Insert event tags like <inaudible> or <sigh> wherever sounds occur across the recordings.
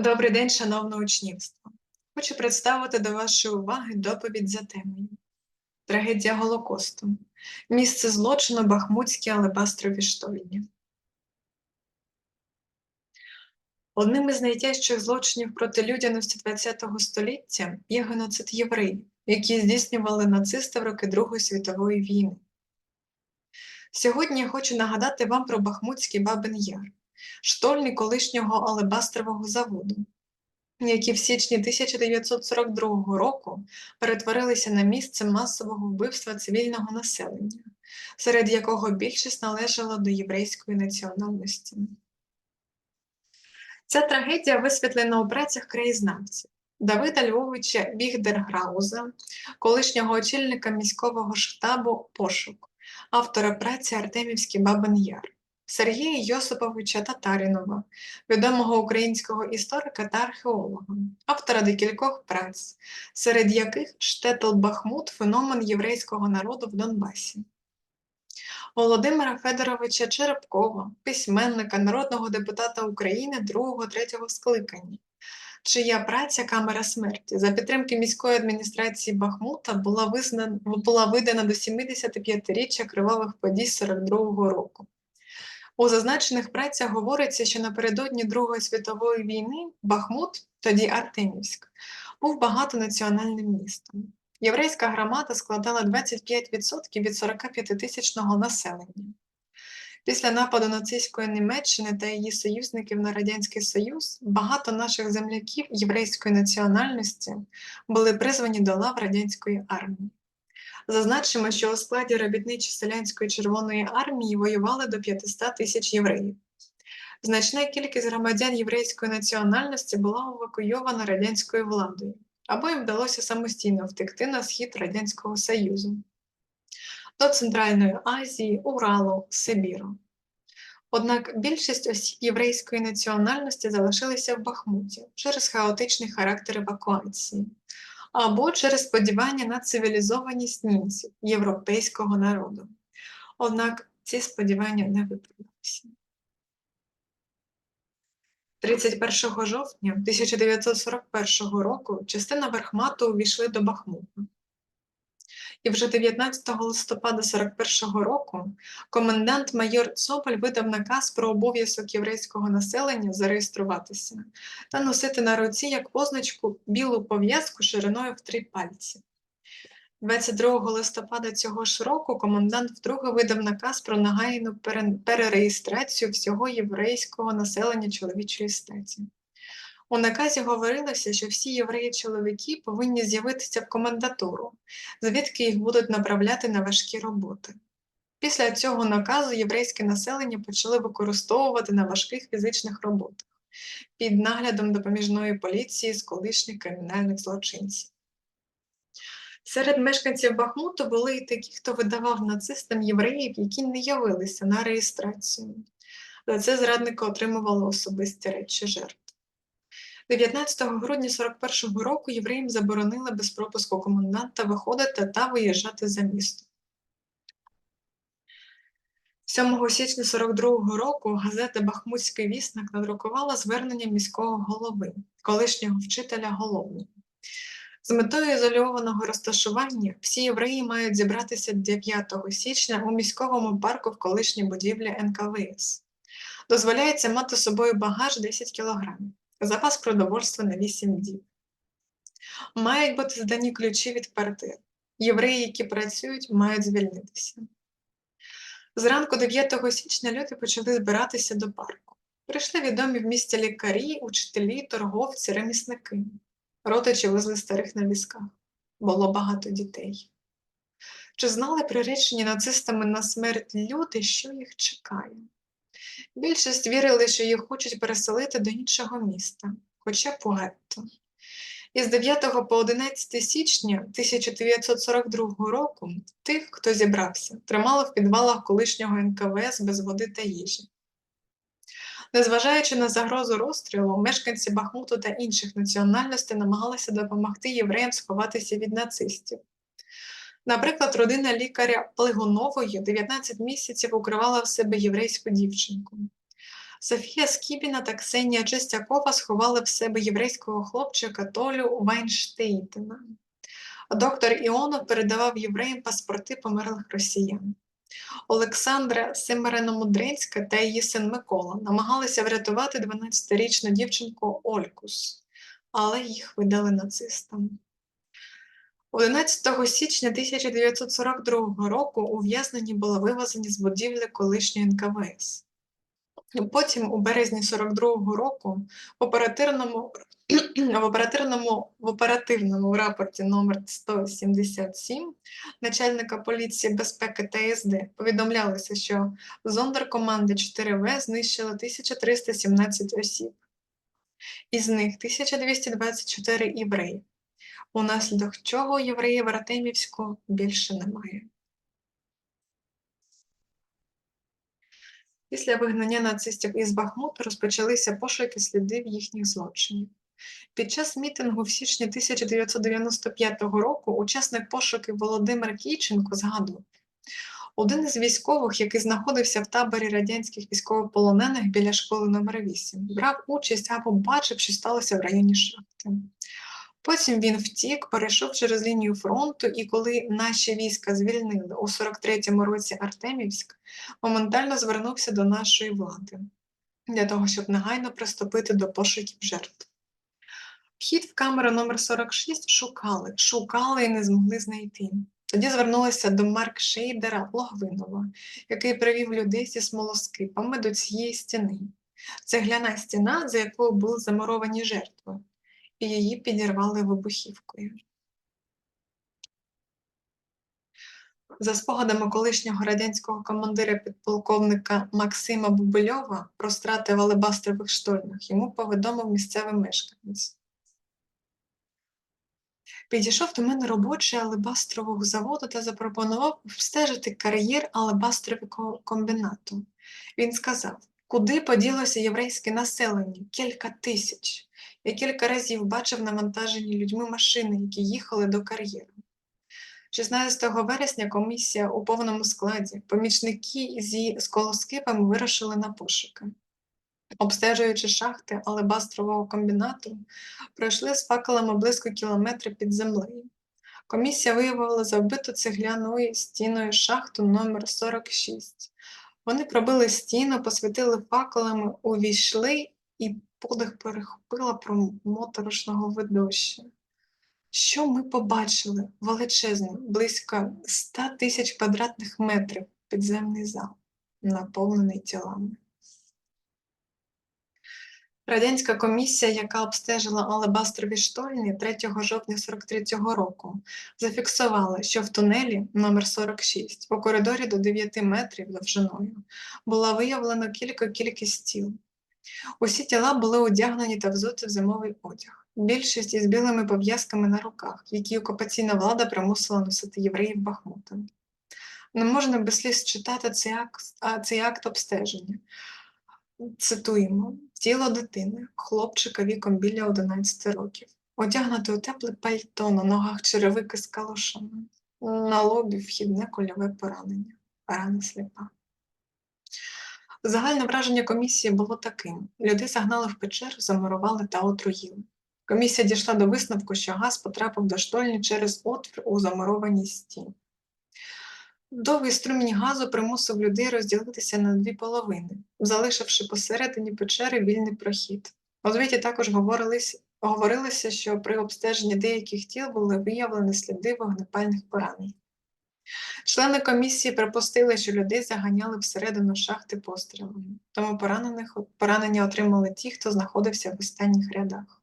Добрий день, шановне учнівство. Хочу представити до вашої уваги доповідь за темою Трагедія Голокосту. Місце злочину Бахмутські алебастрові штольні. Одним із найтяжчих злочинів проти людяності ХХ століття є геноцид євреїв, які здійснювали нацисти в роки Другої світової війни. Сьогодні я хочу нагадати вам про Бахмутський Бабин Яр, штольні колишнього алебастрового заводу, які в січні 1942 року перетворилися на місце масового вбивства цивільного населення, серед якого більшість належала до єврейської національності. Ця трагедія висвітлена у працях краєзнавців Давида Львовича Бігдерграуза, колишнього очільника міського штабу Пошук, автора праці Артемівський Бабин Яр. Сергія Йосиповича Татарінова, відомого українського історика та археолога, автора декількох праць, серед яких Штетл Бахмут феномен єврейського народу в Донбасі. Володимира Федоровича Черепкова, письменника, народного депутата України 2-3 скликання, чия праця Камера смерті за підтримки міської адміністрації Бахмута була, визнана, була видана до 75-річчя кривавих подій 42-го року. У зазначених працях говориться, що напередодні Другої світової війни Бахмут, тоді Артемівськ, був багатонаціональним містом. Єврейська громада складала 25% від 45-тисячного населення. Після нападу нацистської Німеччини та її союзників на Радянський Союз багато наших земляків єврейської національності були призвані до лав радянської армії. Зазначимо, що у складі робітничо-селянської Червоної армії воювали до 500 тисяч євреїв. Значна кількість громадян єврейської національності була евакуйована радянською владою, або їм вдалося самостійно втекти на схід Радянського Союзу до Центральної Азії, Уралу, Сибіру. Однак більшість осіб єврейської національності залишилися в Бахмуті через хаотичний характер евакуації або через сподівання на цивілізованість німців, європейського народу. Однак ці сподівання не виправдалися. 31 жовтня 1941 року частина Верхмату увійшли до Бахмута. І вже 19 листопада 41-го року комендант майор Цополь видав наказ про обов'язок єврейського населення зареєструватися та носити на руці як позначку білу пов'язку шириною в три пальці. 22 листопада цього ж року комендант вдруге видав наказ про нагайну перереєстрацію всього єврейського населення чоловічої статі. У наказі говорилося, що всі євреї-чоловіки повинні з'явитися в комендатуру, звідки їх будуть направляти на важкі роботи. Після цього наказу єврейське населення почали використовувати на важких фізичних роботах під наглядом допоміжної поліції з колишніх кримінальних злочинців. Серед мешканців Бахмуту були і такі, хто видавав нацистам євреїв, які не явилися на реєстрацію. За це зрадники отримували особисті речі жертв. 19 грудня 41-го року євреям заборонили без пропуску коменданта виходити та виїжджати за місто. 7 січня 42-го року газета Бахмутський вісник надрукувала звернення міського голови, колишнього вчителя головного. З метою ізольованого розташування всі євреї мають зібратися 9 січня у міськовому парку в колишній будівлі НКВС. Дозволяється мати з собою багаж 10 кілограмів запас продовольства на 8 діб. Мають бути здані ключі від квартир. Євреї, які працюють, мають звільнитися. Зранку 9 січня люди почали збиратися до парку. Прийшли відомі в місті лікарі, учителі, торговці, ремісники. Родичі везли старих на візках. Було багато дітей. Чи знали приречені нацистами на смерть люди, що їх чекає? Більшість вірили, що їх хочуть переселити до іншого міста, хоча по гетто. Із 9 по 11 січня 1942 року тих, хто зібрався, тримали в підвалах колишнього НКВС без води та їжі. Незважаючи на загрозу розстрілу, мешканці Бахмуту та інших національностей намагалися допомогти євреям сховатися від нацистів. Наприклад, родина лікаря Плигунової 19 місяців укривала в себе єврейську дівчинку. Софія Скібіна та Ксенія Чистякова сховали в себе єврейського хлопчика Толю Вайнштейтена. Доктор Іонов передавав євреям паспорти померлих росіян. Олександра Семереnomудринська та її син Микола намагалися врятувати 12-річну дівчинку Олькус, але їх видали нацистам. 11 січня 1942 року ув'язнені були вивезені з будівлі колишньої НКВС. Потім, у березні 42-го року, в оперативному, в оперативному, в оперативному рапорті номер 177 начальника поліції безпеки та СД повідомлялося, що зондеркоманди 4В знищили 1317 осіб. Із них 1224 євреї, унаслідок чого євреїв Артемівську більше немає. Після вигнання нацистів із Бахмуту розпочалися пошуки слідів їхніх злочинів. Під час мітингу в січні 1995 року учасник пошуків Володимир Кійченко згадував, один із військових, який знаходився в таборі радянських військовополонених біля школи номер 8 брав участь або бачив, що сталося в районі шахти. Потім він втік, перейшов через лінію фронту, і коли наші війська звільнили у 43-му році Артемівськ, моментально звернувся до нашої влади для того, щоб негайно приступити до пошуків жертв. Вхід в камеру номер 46 шукали, шукали і не змогли знайти. Тоді звернулися до Марк Шейдера Логвинова, який привів людей зі смолоскипами до цієї стіни. Цегляна стіна, за якою були замуровані жертви, і її підірвали вибухівкою. За спогадами колишнього радянського командира підполковника Максима Бубильова про страти в алебастрових штольнях йому повідомив місцевий мешканець. Підійшов до мене робочий алебастрового заводу та запропонував обстежити кар'єр алебастрового комбінату. Він сказав, куди поділося єврейське населення? Кілька тисяч. Я кілька разів бачив навантажені людьми машини, які їхали до кар'єру. 16 вересня комісія у повному складі, помічники зі сколоскипами вирушили на пошуки. Обстежуючи шахти алебастрового комбінату, пройшли з факелами близько кілометра під землею. Комісія виявила завбиту цегляною стіною шахту номер 46 Вони пробили стіну, посвітили факелами, увійшли і подих перехопила про моторошного видовища. Що ми побачили? Величезний, близько 100 тисяч квадратних метрів підземний зал, наповнений тілами. Радянська комісія, яка обстежила алебастрові штольні 3 жовтня 43-го року, зафіксувала, що в тунелі номер 46 у коридорі до 9 метрів довжиною була виявлена кілька кількість тіл. Усі тіла були одягнені та взуті в зимовий одяг. Більшість із білими пов'язками на руках, які окупаційна влада примусила носити євреїв Бахмута. Не можна без сліз читати цей акт, цей акт обстеження. Цитуємо тіло дитини, хлопчика віком біля 11 років, одягнути у тепле пальто, на ногах черевики з калошами, на лобі вхідне кульове поранення, рана сліпа. Загальне враження комісії було таким: людей загнали в печеру, замурували та отруїли. Комісія дійшла до висновку, що газ потрапив до штольні через отвір у замурованій стіні. Довгий струмінь газу примусив людей розділитися на дві половини, залишивши посередині печери вільний прохід. У звіті також говорилось, говорилося, що при обстеженні деяких тіл були виявлені сліди вогнепальних поранень. Члени комісії припустили, що людей заганяли всередину шахти пострілами, тому поранених, поранення отримали ті, хто знаходився в останніх рядах.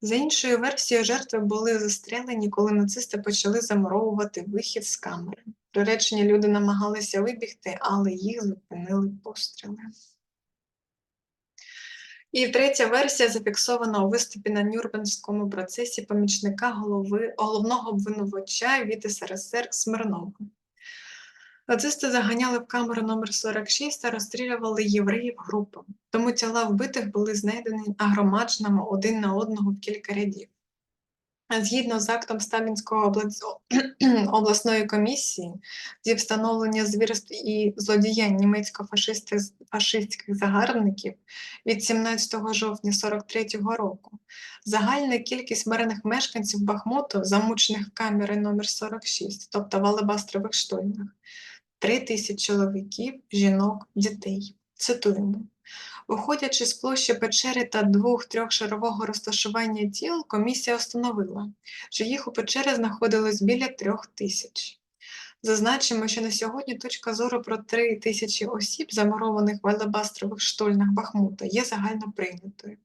За іншою версією, жертви були застрелені, коли нацисти почали замуровувати вихід з камери. Приречені люди намагалися вибігти, але їх зупинили постріли. І третя версія зафіксована у виступі на Нюрбенському процесі помічника голови, головного обвинувача від СРСР Смирнова. Нацисти заганяли в камеру номер 46 та розстрілювали євреїв групами, тому тіла вбитих були знайдені агромадженими один на одного в кілька рядів. Згідно з актом Сталінського <clears throat> обласної комісії зі встановлення звірств і злодіянь німецько-фашистських загарбників від 17 жовтня 43-го року, загальна кількість мирних мешканців Бахмуту, замучених камери номер 46, тобто в алебастрових штольнях, 3 тисячі чоловіків, жінок, дітей. Цитуємо. Виходячи з площі печери та двох-трьох шарового розташування тіл, комісія встановила, що їх у печері знаходилось біля трьох тисяч. Зазначимо, що на сьогодні точка зору про три тисячі осіб, замурованих в алебастрових штольнах Бахмута, є загально прийнятою.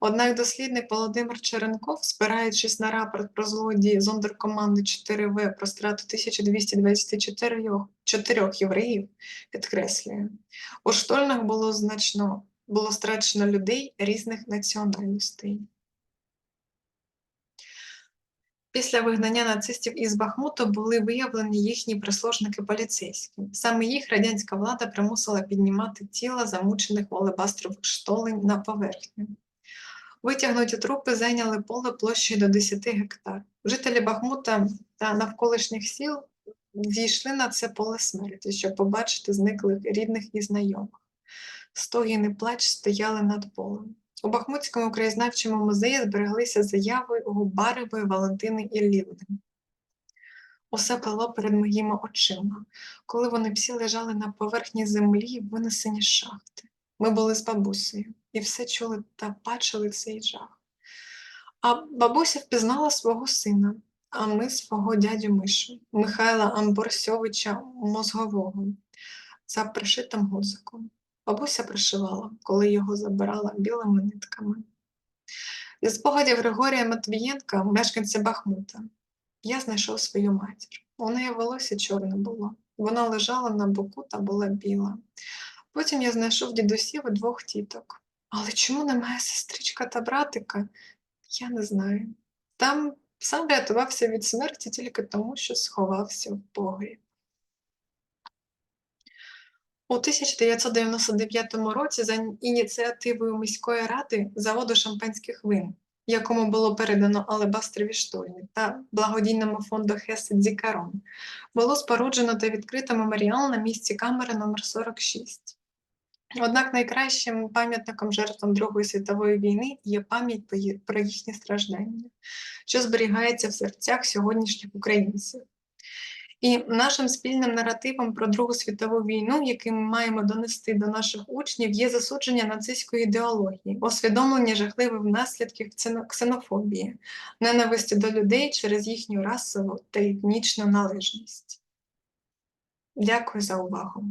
Однак дослідник Володимир Черенков, спираючись на рапорт про злодії зондеркоманди 4В про страту 1224 чотирьох євреїв, підкреслює, у штольнах було значно було страчено людей різних національностей. Після вигнання нацистів із Бахмуту були виявлені їхні прислужники поліцейські. Саме їх радянська влада примусила піднімати тіла замучених в алебастрових штолень на поверхню. Витягнуті трупи зайняли поле площею до 10 гектар. Жителі Бахмута та навколишніх сіл дійшли на це поле смерті, щоб побачити зниклих рідних і знайомих. Стогін і плач стояли над полем. У Бахмутському краєзнавчому музеї збереглися заяви Губаревої Валентини Іллівни. Усе пало перед моїми очима, коли вони всі лежали на поверхні землі, винесені з шахти. Ми були з бабусею і все чули та бачили цей жах. А бабуся впізнала свого сина, а ми свого дядю Мишу, Михайла Амборсьовича Мозгового, за пришитим гудзиком. Бабуся пришивала, коли його забирала білими нитками. Зі спогадів Григорія Матвієнка, мешканця Бахмута, я знайшов свою матір. У неї волосся чорне було. Вона лежала на боку та була біла. Потім я знайшов дідусів і двох тіток. Але чому немає сестричка та братика? Я не знаю. Там сам врятувався від смерті тільки тому, що сховався в погріб. У 1999 році за ініціативою міської ради заводу шампанських вин, якому було передано алебастрові штольні та благодійному фонду Хесе Дзікарон, було споруджено та відкрито меморіал на місці камери номер 46. Однак найкращим пам'ятником жертвам Другої світової війни є пам'ять про їхні страждання, що зберігається в серцях сьогоднішніх українців. І нашим спільним наративом про Другу світову війну, який ми маємо донести до наших учнів, є засудження нацистської ідеології, усвідомлення жахливих наслідків ксенофобії, ненависті до людей через їхню расову та етнічну належність. Дякую за увагу.